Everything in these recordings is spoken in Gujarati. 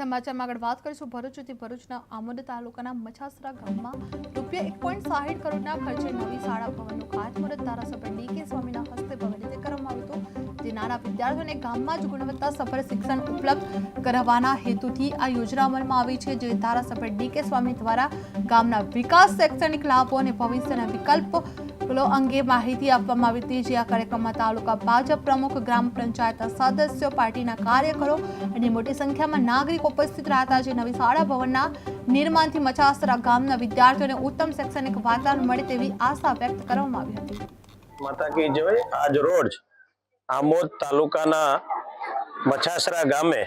સમાચારમાં આગળ વાત કરીશું. ભરૂચથી ભરૂચના આમોદ તાલુકાના મછાસરા ગામમાં રૂપિયા એક પોઈન્ટ સાહીઠ કરોડના ખર્ચે નવી શાળા ભવનનું ખાતમુહૂર્ત ધારાસભ્ય ડી કે સ્વામીના હસ્તે ભવન રીતે કરવામાં આવ્યું હતું. જે નાના વિદ્યાર્થીઓને ગામમાં જ ગુણવત્તા સફળ શિક્ષણ ઉપલબ્ધ કરાવવાના હેતુથી આ યોજના અમલમાં આવી છે, જે ધારાસભ્ય ડી કે સ્વામી દ્વારા ગામના વિકાસ શૈક્ષણિક લાભો અને ભવિષ્યના વિકલ્પો લો અંગે માહિતી આપવામાં આવી હતી. જે આ કાર્યક્રમમાં તાલુકા ભાજપ પ્રમુખ, ગ્રામ પંચાયતના સદસ્યો, પાર્ટીના કાર્યકરો અને મોટી સંખ્યામાં નાગરિક ઉપસ્થિત રહ્યા જે નવી શાળા ભવનના નિર્માણથી મચાસરા ગામના વિદ્યાર્થીઓને ઉત્તમ શૈક્ષણિક વાતાવરણ મળે તેવી આશા વ્યક્ત કરવામાં આવી હતી. માતા આજ રોજ આમોદ તાલુકાના મછાસરા ગામે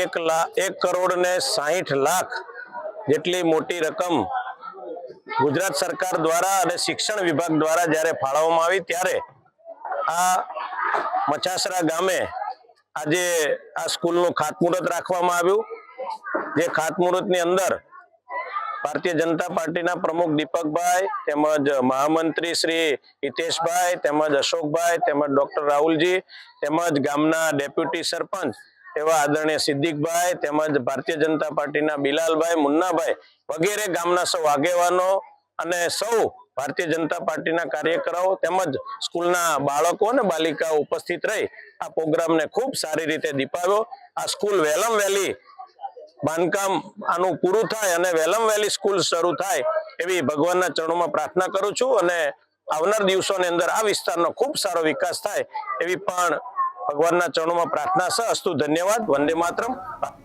એક લાખ એક કરોડ ને સાહીઠ લાખ જેટલી મોટી રકમ ગુજરાત સરકાર દ્વારા અને શિક્ષણ વિભાગ દ્વારા જ્યારે ફાળવવામાં આવી, ત્યારે આ મચાસરા ગામે આજે આ સ્કૂલનું ખાતમુહૂર્ત રાખવામાં આવ્યું. જે ખાતમુહૂર્તની અંદર ભારતીય જનતા પાર્ટીના પ્રમુખ દીપકભાઈ તેમજ મહામંત્રી શ્રી હિતેશભાઈ તેમજ અશોકભાઈ તેમજ ડોક્ટર રાહુલજી તેમજ ગામના ડેપ્યુટી સરપંચ એવા આદરણીય સિદ્દીકભાઈ તેમજ ભારતીય જનતા પાર્ટીના બિલાલભાઈ મુન્નાભાઈ વગેરે ગામના સૌ આગેવાનો અને સૌ ભારતીય જનતા પાર્ટીના કાર્યકરો તેમજ સ્કૂલના બાળકો અને બાલિકાઓ ઉપસ્થિત રહી આ પ્રોગ્રામને ખૂબ સારી રીતે દીપાવ્યો. આ સ્કૂલ વહેલમ વહેલી બાંધકામ આનું પૂરું થાય અને વહેલમ વહેલી સ્કૂલ શરૂ થાય એવી ભગવાનના ચરણોમાં પ્રાર્થના કરું છું અને આવનાર દિવસોની અંદર આ વિસ્તારનો ખૂબ સારો વિકાસ થાય એવી પણ ભગવાનના ચરણોમાં પ્રાર્થના છે અસ્તુ ધન્યવાદ. વંદે માતરમ.